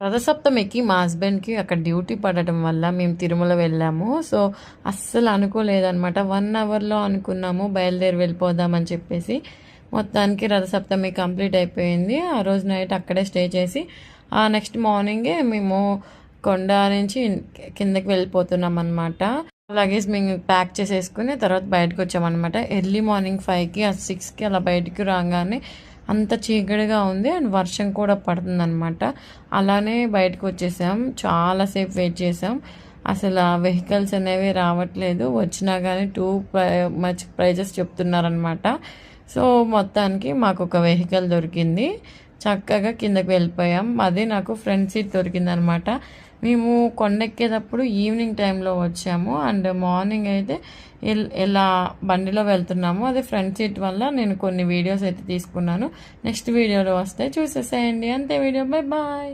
రథసప్తమికి మా హస్బెండ్కి అక్కడ డ్యూటీ పడటం వల్ల మేము తిరుమల వెళ్ళాము. సో అస్సలు అనుకోలేదన్నమాట. వన్ అవర్లో అనుకున్నాము బయలుదేరి వెళ్ళిపోదామని చెప్పేసి. మొత్తానికి రథసప్తమి కంప్లీట్ అయిపోయింది. ఆ రోజు నైట్ అక్కడే స్టే చేసి ఆ నెక్స్ట్ మార్నింగే మేము కొండ నుంచి కిందకి వెళ్ళిపోతున్నాం అనమాట లగేజ్ మేము ప్యాక్ చేసేసుకుని తర్వాత బయటకు వచ్చామన్నమాట ఎర్లీ మార్నింగ్ ఫైవ్కి ఆ సిక్స్కి అలా బయటికి రాగానే అంత చీకటిగా ఉంది అండ్ వర్షం కూడా పడుతుందనమాట అలానే బయటకు వచ్చేసాం. చాలాసేపు వెయిట్ చేసాం. అసలు ఆ వెహికల్స్ అనేవి రావట్లేదు. వచ్చినా కానీ టూ మచ్ ప్రైజెస్ చెప్తున్నారనమాట సో మొత్తానికి మాకు ఒక వెహికల్ దొరికింది. చక్కగా కిందకి వెళ్ళిపోయాం. అదే నాకు ఫ్రంట్ సీట్ దొరికిందనమాట. మేము కొండెక్కేటప్పుడు ఈవినింగ్ టైంలో వచ్చాము. అండ్ మార్నింగ్ అయితే ఇలా బండిలో వెళ్తున్నాము అది ఫ్రంట్ సీట్ వల్ల నేను కొన్ని వీడియోస్ అయితే తీసుకున్నాను. నెక్స్ట్ వీడియోలో వస్తే చూసేసేయండి. అంతే వీడియో. Bye bye